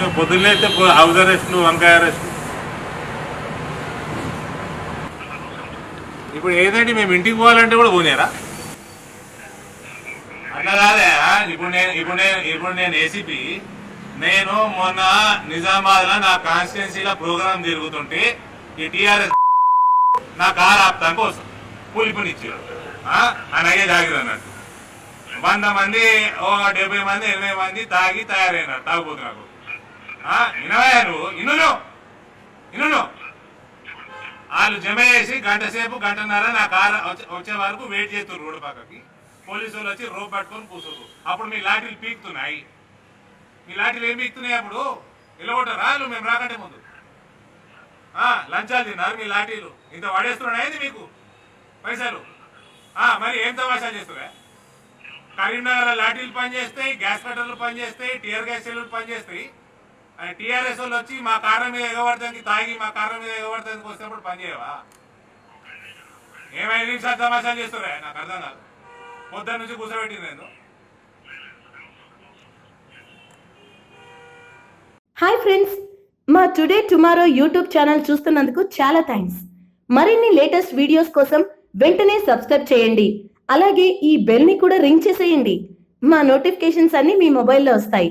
నువ్వు పొద్దున్నే అయితే హౌస్ వంకాయ అరెస్ట్ ఇప్పుడు ఏదండి మేము ఇంటికి పోవాలంటే కూడా పోనీరా? అట్లా కాదే ఇప్పుడు నేను ఇప్పుడు నేను ఇప్పుడు నేను ఏసీపీ నేను మొన్న నిజామాబాద్లో నా కాన్స్టిట్యున్సీలో ప్రోగ్రామ్ తిరుగుతుంటే ఈ టీఆర్ఎస్ నా కారు ఆప్తానికి కోసం పులిపినిచ్చాడు అని అయ్యే అన్నట్టు వంద మంది ఓ డెబ్బై మంది ఎనభై మంది తాగి తయారైనారు తాగుపోతున్నారు వినవయ్యారు నువ్వు? ఇన్ను. వాళ్ళు జమ చేసి గంట సేపు గంటన్నర నా కారు వచ్చే- వచ్చే వరకు వెయిట్ చేస్తారు రోడ్డు పక్కకి. పోలీసు వాళ్ళు వచ్చి రోప్ పట్టుకొని కూర్చోరు అప్పుడు మీ లాఠీలు పీకుతున్నాయి. మీ లాఠీలు ఏం పీకుతున్నాయి అప్పుడు? నిలబడ్డారా నువ్వు మేము రాకంటే ముందు. లంచాలు తిన్నారు మీ లాఠీలు. ఇంత పడేస్తున్నాయి ఇది మీకు? పైసలు. మరి ఏం తమాషా చేస్తున్నా కరీంనగర్ లాఠీలు పనిచేస్తాయి గ్యాస్ కట్టర్లు పనిచేస్తాయి టీఆర్ గ్యాస్ సెల్లులు పనిచేస్తాయి. టీఆర్ఎస్ వాళ్ళు వచ్చి మా కారం మీద ఎగబడతానికి తాగి మా కారం మీద ఎగబడతానికి వచ్చినప్పుడు పనిచేయవా ఏమైనా నిమిషాలు తమాషాలు చేస్తున్నా నాకు అర్థం కాదు. పొద్దున్న నుంచి కూర్చోబెట్టింది నేను. హాయ్ ఫ్రెండ్స్ మా టుడే టుమారో యూట్యూబ్ ఛానల్ చూస్తున్నందుకు చాలా థ్యాంక్స్ మరిన్ని లేటెస్ట్ వీడియోస్ కోసం వెంటనే సబ్స్క్రైబ్ చేయండి. అలాగే ఈ బెల్ని కూడా రింగ్ చేసేయండి. మా నోటిఫికేషన్స్ అన్నీ మీ మొబైల్లో వస్తాయి.